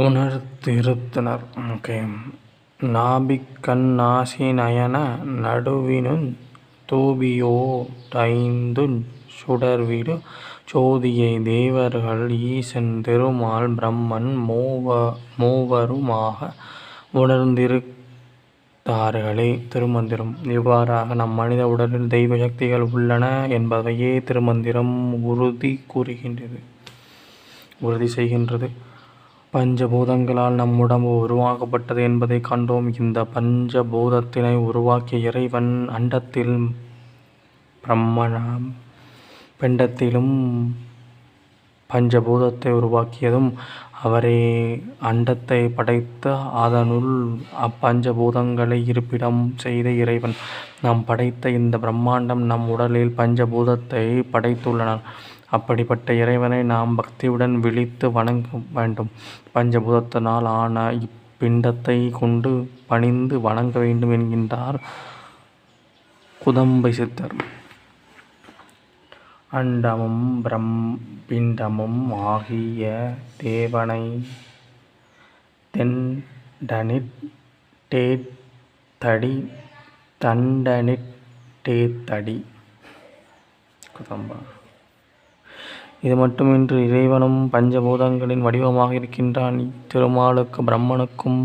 உணர்த்திருந்தனர். நாபிக்கண் நாசிநயன நடுவினுந் தூபியோ டைந்துஞ் சுடர்விடு சோதியை தேவர்கள் ஈசன் திருமால் பிரம்மன் மூவ மூவருமாக உணர்ந்திருத்தார்களே திருமந்திரம் இவ்வாறாக நம் மனித உடலில் தெய்வ சக்திகள் உள்ளன என்பதையே திருமந்திரம் உறுதி கூறுகின்றது உறுதி செய்கின்றது. பஞ்ச பூதங்களால் நம் உடம்பு உருவாக்கப்பட்டது என்பதைக் கண்டோம். இந்த பஞ்ச பூதத்தினை உருவாக்கிய இறைவன் அண்டத்திலும் பிரம்மணம் பிண்டத்திலும் பஞ்ச பூதத்தை உருவாக்கியதும் அவரே. அண்டத்தை படைத்து அதனுள் அப்பஞ்ச பூதங்களை இருப்பிடம் செய்த இறைவன் நாம் படைத்த இந்த பிரம்மாண்டம் நம் உடலில் பஞ்ச படைத்துள்ளனர் அப்படிப்பட்ட இறைவனை நாம் பக்தியுடன் விழித்து வணங்க வேண்டும். பஞ்சபூதத்தினால் ஆன இப்பிண்டத்தைக் கொண்டு பணிந்து வணங்க வேண்டும் என்கின்றார் குதம்பை சித்தர். அண்டமும் பிண்டமும் ஆகிய தேவனைத் தெண்டனிட் தடி குதம்பா இது மட்டுமின்றி இறைவனும் பஞ்ச பூதங்களின் வடிவமாக இருக்கின்றான். திருமாலுக்கு பிரம்மனுக்கும்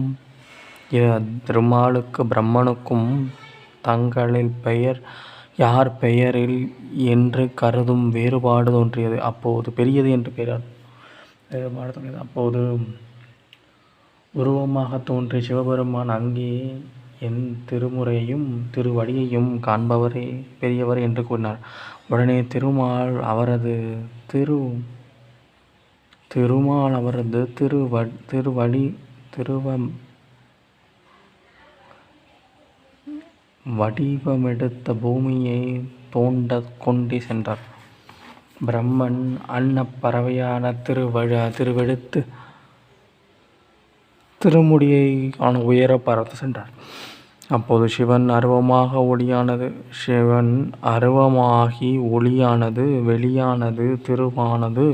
திருமாலுக்கு பிரம்மனுக்கும் தங்களில் யார் பெயரில் என்று கருதும் வேறுபாடு தோன்றியது. அப்போது பெரியது என்று பெயரார் தோன்றியது அப்போது உருவமாகத் தோன்றிய சிவபெருமான் அங்கே என் திருமுறையையும் திருவடியையும் காண்பவரே பெரியவர் என்று கூறினார். உடனே திருமால் அவரது திரு திருமால் அவரது திருவ திருவடி வடிவமெடுத்த பூமியை தோண்ட கொண்டே சென்றார். பிரம்மன் அன்னப் பறவையான திருவெடுத்து திருமுடியை காண உயர பறந்து சென்றார். அப்போது சிவன் அருவமாக ஒளியானது சிவன் அருவமாகி ஒளியானது வெளியானது. திருவானது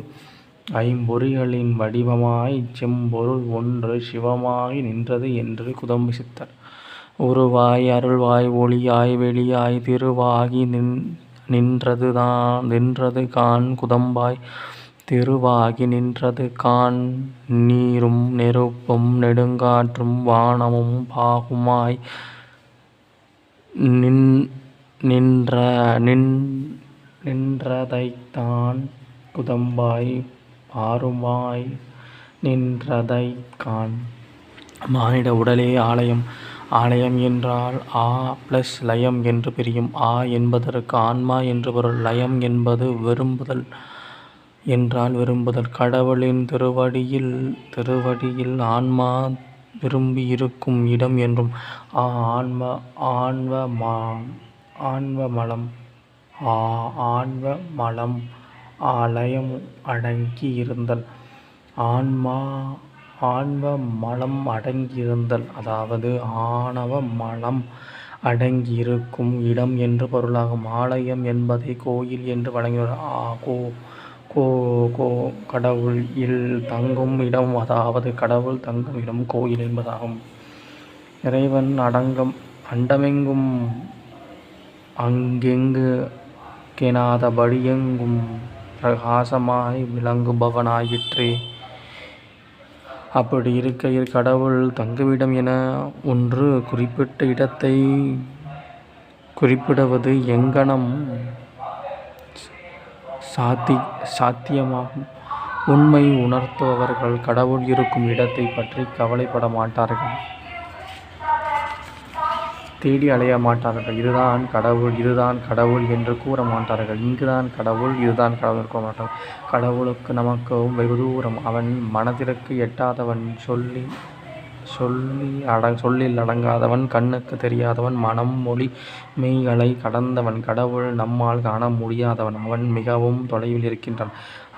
ஐம்பொறிகளின் வடிவமாய் செம்பொருள் ஒன்று சிவமாய் நின்றது என்று குதம்பு சித்தர். உருவாய் அருள்வாய் ஒளியாய் வெளியாய் திருவாகி நின் நின்றது கான் குதம்பாய் திருவாகி நின்றது கான் நீரும் நெருப்பும் நெடுங்காற்றும் வானமும் பாகுமாய் நின் நின்ற நின் நின்றதைத்தான் குதம்பாய் பாருமாய் நின்றதைக் காண். மானிட உடலே ஆலயம். ஆலயம் என்றால் ஆ ப்ளஸ் லயம் என்று பிரியும். ஆ என்பதற்கு ஆன்மா என்று பொருள். லயம் என்பது விரும்புதல் என்றால் விரும்புதல். கடவுளின் திருவடியில் திருவடியில் ஆன்மா விரும்பி இருக்கும் இடம் என்றும். ஆ ஆணவமலம் ஆலயம் அடங்கி இருந்தல் ஆன்மா ஆன்வ மலம் அடங்கியிருந்தல் அதாவது ஆணவ மலம் அடங்கி இருக்கும் இடம் என்று பொருளாகும். ஆலயம் என்பதை கோயில் என்று கோ கோ கடவுள் தங்கும் இடம் அதாவது கடவுள் தங்கும் இடம் கோயில் என்பதாகும். இறைவன் அண்டமெங்கும் அங்கெங்கு அங்கெங்கெனாதபடி எங்கும் பிரகாசமாய் விளங்குபவனாயிற்றே. இருக்கையில் கடவுள் தங்குவிடம் என ஒன்று குறிப்பிட்ட இடத்தை குறிப்பிடுவது சாத்தி சாத்தியமாகும்? உண்மை உணர்த்துபவர்கள் கடவுள் இருக்கும் இடத்தைப் பற்றி கவலைப்பட மாட்டார்கள். தேடி அலைய மாட்டார்கள். இதுதான் கடவுள் இதுதான் கடவுள் என்று கூற மாட்டார்கள். இங்குதான் கடவுள் இதுதான் கடவுள் கூற மாட்டார்கள் கடவுளுக்கு நமக்கும் வெகுதூரம். அவன் மனதிற்கு எட்டாதவன் சொல்லி சொல்லில் அடங்காதவன் கண்ணுக்கு தெரியாதவன் மனம் மொழி மெய்களை கடந்தவன். கடவுள் நம்மால் காண முடியாதவன். அவன் மிகவும் தொலைவில் இருக்கின்றான்.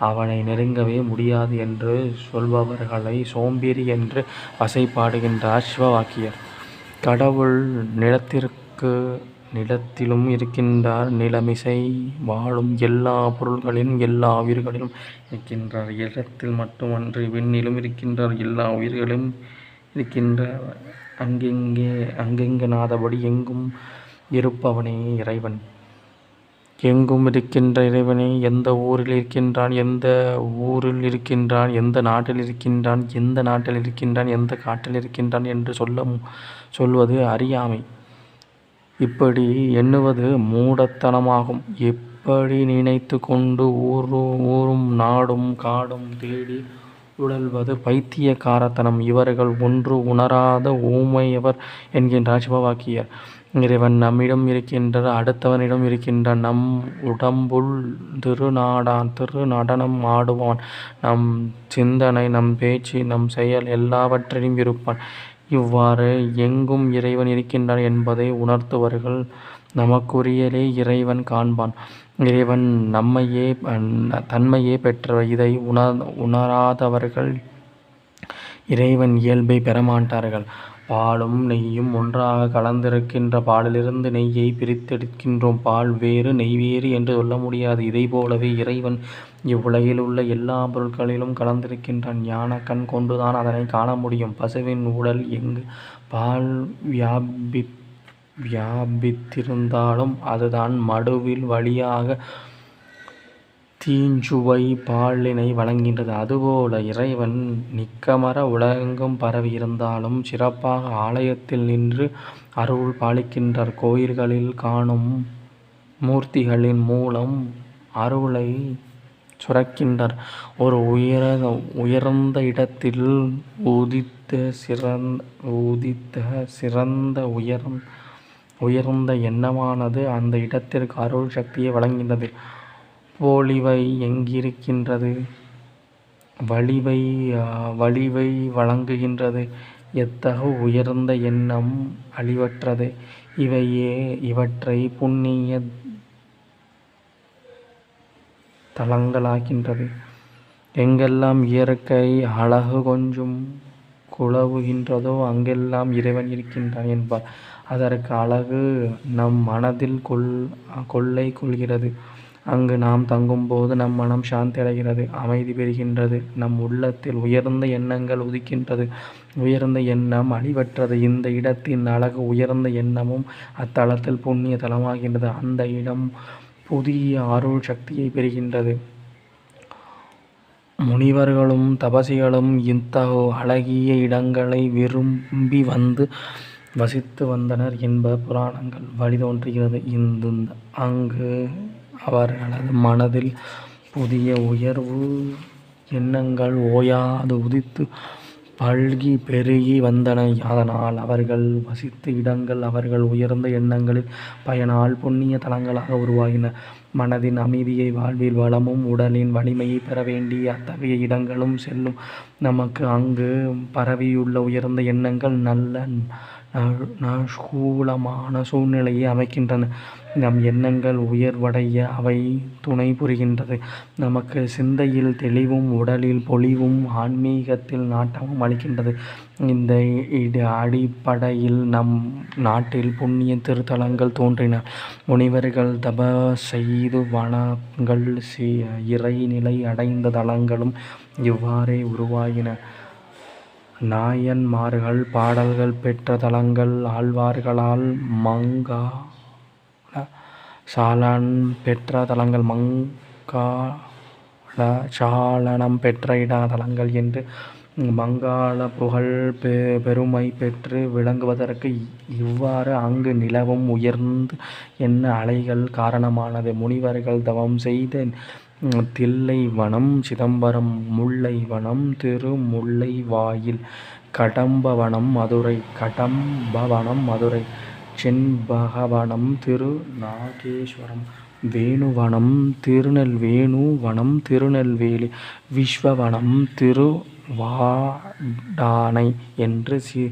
அவனை நெருங்கவே முடியாது என்று சொல்பவர்களை சோம்பேறி என்று வசைபாடுகின்றார் சிவவாக்கியர். கடவுள் நிலத்திற்கு நிலத்திலும் இருக்கின்றார் நிலமிசை வாழும் எல்லா பொருள்களிலும் எல்லா உயிர்களிலும் இருக்கின்றார் இடத்தில் மட்டுமன்றி விண்ணிலும் இருக்கின்றார் எல்லா உயிர்களிலும் இருக்கின்ற அங்கெங்கே அங்கெங்கெனாதபடி எங்கும் இருப்பவனே இறைவன். எங்கும் இருக்கின்ற இறைவனே எந்த ஊரில் இருக்கின்றான் எந்த ஊரில் இருக்கின்றான் எந்த நாட்டில் இருக்கின்றான் எந்த நாட்டில் இருக்கின்றான் எந்த காட்டில் இருக்கின்றான் என்று சொல்ல சொல்வது அறியாமை. இப்படி எண்ணுவது மூடத்தனமாகும். எப்படி நினைத்து கொண்டு ஊரும் ஊரும் நாடும் காடும் தேடி உழல்வது பைத்தியக்காரத்தனம். இவர்கள் ஒன்று உணராத ஊமையவர் என்கின்றார் சிவவாக்கியர். இறைவன் நம்மிடம் இருக்கின்ற அடுத்தவனிடம் இருக்கின்ற நம் உடம்புள் திருநாடான் திரு நடனம் ஆடுவான். நம் சிந்தனை நம் பேச்சு நம் செயல் எல்லாவற்றிலும் இருப்பான். இவ்வாறு எங்கும் இறைவன் இருக்கின்றான் என்பதை உணர்த்துவர்கள் நமக்குரியலே இறைவன் காண்பான். இறைவன் நம்மையே தன்மையே பெற்றவர் இதை உணர் உணராதவர்கள் இறைவன் இயல்பை பெறமாட்டார்கள் பாலும் நெய்யும் ஒன்றாக கலந்திருக்கின்ற பாலிலிருந்து நெய்யை பிரித்தெடுக்கின்றோம். பால் வேறு நெய் வேறு என்று சொல்ல முடியாது. இதை போலவே இறைவன் இவ்வுலகில் உள்ள எல்லா பொருட்களிலும் கலந்திருக்கின்றான். ஞான கண் கொண்டுதான் அதனை காண முடியும். பசுவின் உடல் எங்கு? பால் வியாபி வியாபித்திருந்தாலும் அதுதான் மடுவில் வழியாக தீஞ்சுவை பாலினை வழங்கின்றது அதுபோல இறைவன் நிக்கமர உலகெங்கும் பரவி இருந்தாலும் சிறப்பாக ஆலயத்தில் நின்று அருள் பாலிக்கின்றார். கோயில்களில் காணும் மூர்த்திகளின் மூலம் அருளை சுரக்கின்றார். ஒரு உயர உயர்ந்த இடத்தில் உதித்த சிறந்த உயர்ந்த உயர்ந்த எண்ணமானது அந்த இடத்திற்கு அருள் சக்தியை வழங்குகின்றது. போலிவை எங்கிருக்கின்றது? வலிவை வலிவை வழங்குகின்றது. எத்தகு உயர்ந்த எண்ணம் அழிவற்றது. இவையே இவற்றை புண்ணிய தலங்களாக்கின்றது. எங்கெல்லாம் இயற்கை அழகு கொஞ்சும் குழவுகின்றதோ அங்கெல்லாம் இறைவன் இருக்கின்றான் என்பார். அதற்கு அழகு நம் மனதில் கொள் கொள்ளை கொள்கிறது. அங்கு நாம் தங்கும்போது நம் மனம் சாந்தி அடைகிறது. அமைதி பெறுகின்றது. நம் உள்ளத்தில் உயர்ந்த எண்ணங்கள் உதிக்கின்றது. உயர்ந்த எண்ணம் அழிவற்றது. இந்த இடத்தின் அழகு உயர்ந்த எண்ணமும் அத்தலத்தில் புண்ணிய தலமாகின்றது. அந்த இடம் புதிய அருள் சக்தியை பெறுகின்றது. முனிவர்களும் தபசிகளும் இத்தகு அழகிய இடங்களை விரும்பி வந்து வசித்து வந்தனர் என்ப புராணங்கள் வழிதோன்றுகிறது. அங்கு அவர்களது மனதில் புதிய உயர்வு எண்ணங்கள் ஓயாது உதித்து பல்கி பெருகி வந்தன. அதனால் அவர்கள் வசித்த இடங்கள் அவர்கள் உயர்ந்த எண்ணங்களின் பயனால் புண்ணிய தலங்களாக உருவாகின. மனதின் அமைதியை வாழ்வில் வளமும் உடலின் வலிமையை பெற வேண்டிய அத்தகைய இடங்களும் செல்லும் நமக்கு அங்கு பரவியுள்ள உயர்ந்த எண்ணங்கள் நல்ல நஷ்கூலமான சூழ்நிலையை அமைக்கின்றன. நம் எண்ணங்கள் உயர்வடைய அவை துணை புரிகின்றது. நமக்கு சிந்தையில் தெளிவும் உடலில் பொலிவும் ஆன்மீகத்தில் நாட்டமும் அளிக்கின்றது. இந்த அடிப்படையில் நம் நாட்டில் புண்ணிய திருத்தலங்கள் தோன்றின. முனிவர்கள் தப செய்து வனங்கள் இறைநிலை அடைந்த தலங்களும் இவ்வாறே உருவாகின நாயன்மார்கள் பாடல்கள் பெற்ற தலங்கள் ஆழ்வார்களால் மங்கா சாலன் பெற்ற தலங்கள் மங்கா சாலனம் பெற்ற தலங்கள் என்று மங்காள புகழ் பெ பெருமை பெற்று விளங்குவதற்கு இவ்வாறு அங்கு நிலவும் உயர்ந்து என்ன அலைகள் காரணமானது. முனிவர்கள் தவம் செய்த தில்லைவனம் சிதம்பரம் முல்லைவனம் திருமுல்லைவாயில் கடம்பவனம் மதுரை கடம்பவனம் மதுரை செண்பகவனம் திரு நாகேஸ்வரம் வேணுவனம் திருநெல்வேணுவனம் வனம் திருநெல்வேலி விஸ்வவனம் திருவாடானை என்று சி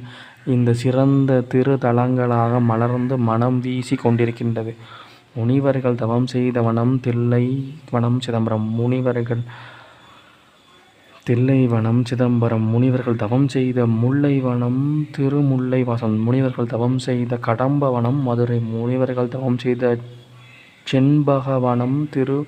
இந்த சிறந்த திருத்தலங்களாக மலர்ந்து மனம் வீசி கொண்டிருக்கின்றது. முனிவர்கள் தவம் செய்த வனம் தில்லை வனம் சிதம்பரம். முனிவர்கள் தில்லைவனம் சிதம்பரம். முனிவர்கள் தவம் செய்த முல்லைவனம் திருமுல்லைவாசல் முனிவர்கள் தவம் செய்த கடம்பவனம் மதுரை. முனிவர்கள் தவம் செய்த செண்பகவனம் திரு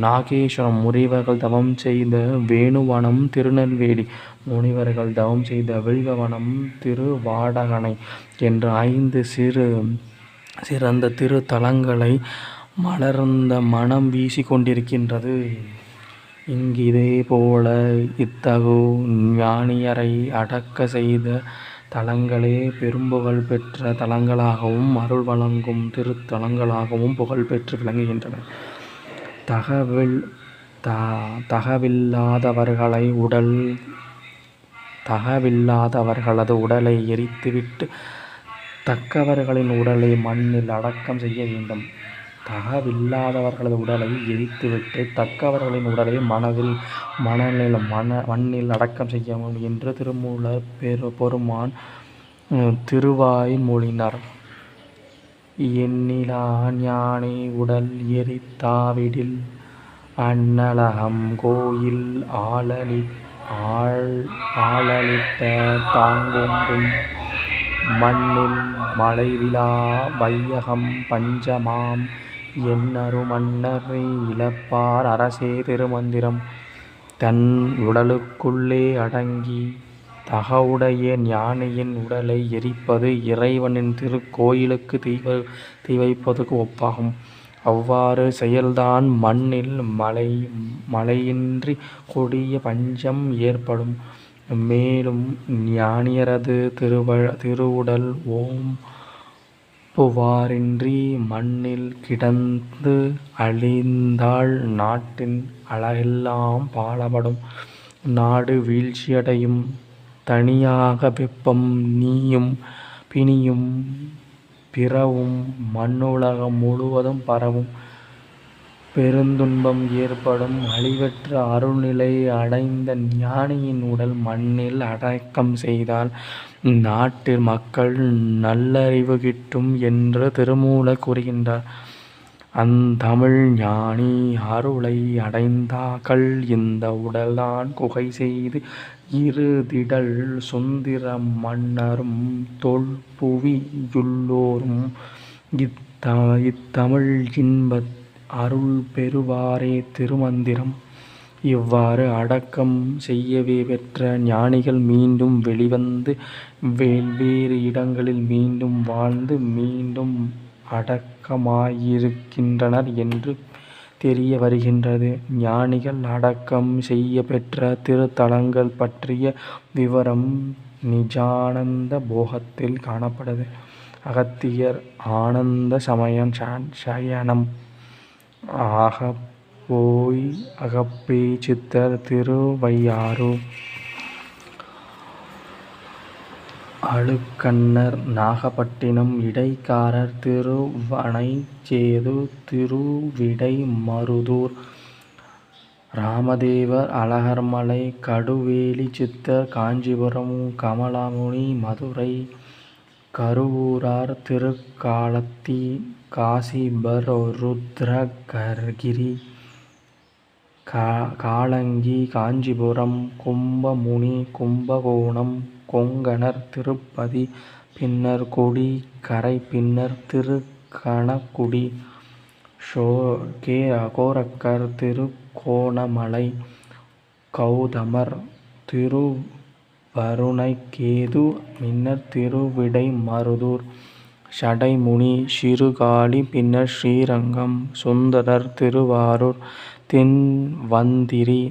நாகேஸ்வரம். முனிவர்கள் தவம் செய்த வேணுவனம் திருநெல்வேலி. முனிவர்கள் தவம் செய்த வில்வவனம் திருவாடகனை. என்ற ஐந்து சிறு சிறந்த திருத்தலங்களை மலர்ந்த மனம் வீசிக்கொண்டிருக்கின்றது கொண்டிருக்கின்றது. இதே போல இத்தகு ஞானியரை அடக்க செய்த தலங்களே பெரும்புகழ் பெற்ற தலங்களாகவும் அருள் வழங்கும் திருத்தலங்களாகவும் புகழ்பெற்று விளங்குகின்றன தகவில் த தகவில்லாதவர்களை உடல் தகவில்லாதவர்களது உடலை எரித்துவிட்டு தக்கவர்களின் உடலை மண்ணில் அடக்கம் செய்ய வேண்டும். தகவில்லாதவர்களது உடலை எரித்துவிட்டு தக்கவர்களின் உடலை மண்ணில் அடக்கம் செய்ய வேண்டும் என்று திருமூலர் பெருமான் திருவாய்மொழியினார். எண்ணிலா ஞானி உடல் எரித்தாவிடில் அன்னலகம் கோயில் ஆலலிட்ட தாங்கொன்றும் மண்ணில் மலைவிலா வையகம் பஞ்சமாம் எண்ணரு மன்னரை இழப்பார் அரசே திருமந்திரம் தன் உடலுக்குள்ளே அடங்கி தகவுடைய ஞானியின் உடலை எரிப்பது இறைவனின் திருக்கோயிலுக்கு தீ வைப்பதற்கு ஒப்பாகும். அவ்வாறு செயல்தான் மண்ணில் மழையின்றி கொடிய பஞ்சம் ஏற்படும். மேலும் ஞானியரது திருவுடல் ஓம் புவாரின்றி மண்ணில் கிடந்து அழிந்தால் நாட்டின் அழகெல்லாம் பாழப்படும் நாடு வீழ்ச்சியடையும். தனியாக வெப்பம் நீயும் பிணியும் பிறவும் மண்ணுலகம் முழுவதும் பரவும். பெருந்துன்பம் ஏற்படும். அழிவற்ற அருள்நிலை அடைந்த ஞானியின் உடல் மண்ணில் அடக்கம் செய்தால் நாட்டு மக்கள் நல்லறிவு கிட்டும் என்று திருமூலர் கூறுகின்றார். அந்தமிழ் ஞானி அருளை அடைந்தார்கள் இந்த உடல்தான் குகை செய்து இறுதிடில் சுந்தர மன்னரும் தொல்புவியுள்ளோரும் இத்த இத்தமிழ் இன்பத் அருள் பெறுவாரே திருமந்திரம். இவ்வாறு அடக்கம் செய்யவே பெற்ற ஞானிகள் மீண்டும் வெளிவந்து வெவ்வேறு இடங்களில் மீண்டும் வாழ்ந்து மீண்டும் அடக்கமாகியிருக்கின்றனர் என்று தெரிய வருகின்றது. ஞானிகள் அடக்கம் செய்ய பெற்ற திருத்தலங்கள் பற்றிய விவரம் நிஜானந்த போகத்தில் காணப்படுது அகத்தியர் ஆனந்த சமயம் சயனம் அகப்பே சித்தர் திருவையாறு. அழுக்கண்ணர் நாகப்பட்டினம் இடைக்காரர் திருவனைச்சேது திருவிடைமருதூர் ராமதேவர் அழகர்மலை கடுவேலி சித்தர் காஞ்சிபுரம் கமலாமுனி மதுரை. கருவூரார் திருக்காளத்தி கா காலங்கி காஞ்சிபுரம் கும்பமுனி கும்பகோணம் கொங்கணர் திருப்பதி பின்னர் கொடி கரை பின்னர் திருக்கணக்குடி கோரக்கர் திருகோணமலை கவுதமர் மின்னர் பின்னர் திருவிடைமருதூர் சடைமுனி சிறுகாளி பின்னர் ஸ்ரீரங்கம் சுந்தரர் திருவாரூர்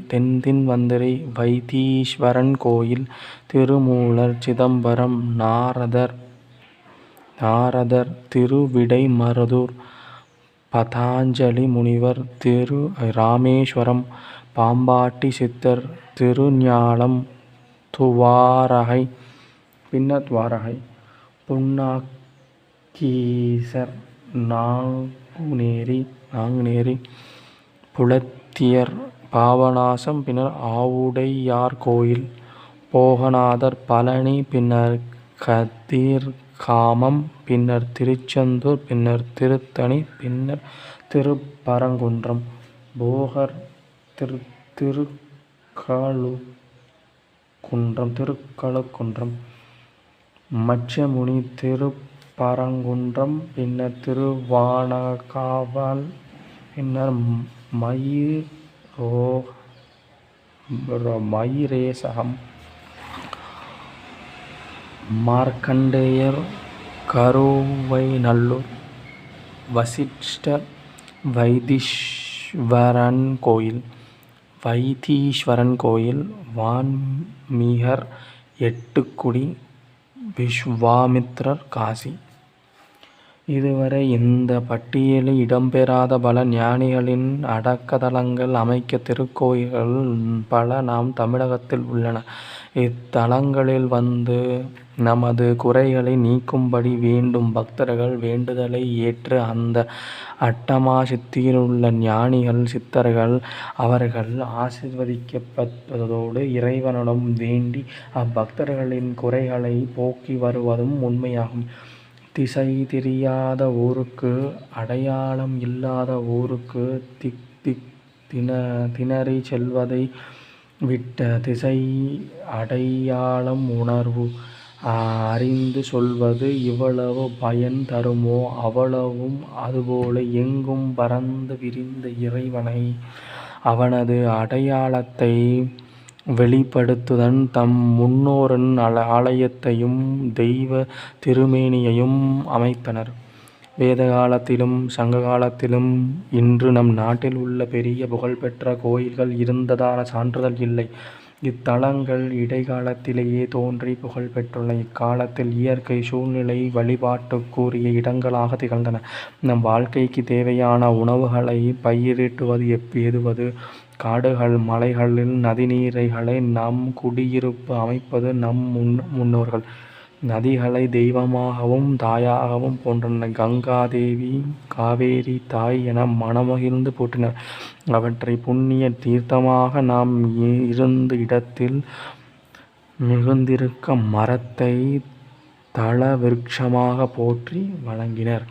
தென்திருவந்திரி வைத்தீஸ்வரன் கோயில் திருமூலர் சிதம்பரம் நாரதர் நாரதர் திருவிடைமருதூர் பதஞ்சலி முனிவர் திரு ராமேஸ்வரம் பாம்பாட்டி சித்தர் திருஞாலம் பின்ன துவாரகை கீசர் நாங்குநேரி புலத்தியர் பாபநாசம் பின்னர் ஆவுடையார் கோயில் போகநாதர் பழனி பின்னர் கதிர்காமம் பின்னர் திருச்செந்தூர் பின்னர் திருத்தணி பின்னர் திருப்பரங்குன்றம் போகர் திருக்கழுக்குன்றம் திருக்கழுக்குன்றம் மச்சமுனி திரு பரங்குன்றம் பின்னர் திருவானகாவல் பின்னர் மயிரேசகம். மார்க்கண்டேயர் கருவைநல்லூர் வசிஷ்டர் வைத்தீஸ்வரன் கோயில் வைத்தீஸ்வரன் கோயில் வான்மீகர் எட்டுக்குடி விஸ்வாமித்ரர் காசி. இதுவரை இந்த பட்டியலில் இடம்பெறாத பல ஞானிகளின் அடக்கத்தலங்கள் அமைக்க திருக்கோயில்கள் பல நம் தமிழகத்தில் உள்ளன. இத்தலங்களில் வந்து நமது குறைகளை நீக்கும்படி வேண்டும் பக்தர்கள் வேண்டுதலை ஏற்று அந்த அட்டமா சித்தியிலுள்ள ஞானிகள் சித்தர்கள் அவர்கள் ஆசீர்வதிக்கப்படுவதோடு இறைவனிடம் வேண்டி அப்பக்தர்களின் குறைகளை போக்கி வருவதும் உண்மையாகும். திசை தெரியாத ஊருக்கு அடையாளம் இல்லாத ஊருக்கு திக் திக் திணறிச் செல்வதை விட்ட திசை அடையாளம் உணர்வு. அறிந்து சொல்வது எவ்வளவு பயன் தருமோ? அவ்வளவும் அதுபோல எங்கும் பறந்து விரிந்த இறைவனை. அவனது அடையாளத்தை வெளிப்படுத்துதன் தம் முன்னோர்கள் ஆலயத்தையும் தெய்வ திருமேனியையும் அமைத்தனர். வேத காலத்திலும் சங்க காலத்திலும் இன்று நம் நாட்டில் உள்ள பெரிய புகழ்பெற்ற கோயில்கள் இருந்ததான சான்றுதல் இல்லை. இத்தலங்கள் இடைக்காலத்திலேயே தோன்றி புகழ்பெற்றுள்ள இக்காலத்தில் இயற்கை சூழ்நிலை வழிபாட்டுக்குரிய இடங்களாக திகழ்ந்தன. நம் வாழ்க்கைக்கு தேவையான உணவுகளை பயிரிட்டுவது எப் ஏதுவது காடுகள் மலைகளில் நதிநீரைகளை நம் குடியிருப்பு அமைப்பது நம் முன் முன்னோர்கள். நதிகளை தெய்வமாகவும் தாயாகவும் போன்றன கங்கா தேவி காவேரி தாய் என மனமகிழ்ந்து போற்றினர். அவற்றை புண்ணிய தீர்த்தமாக நாம் இருந்த இடத்தில் மிகுந்திருக்க மரத்தை தல போற்றி வழங்கினர்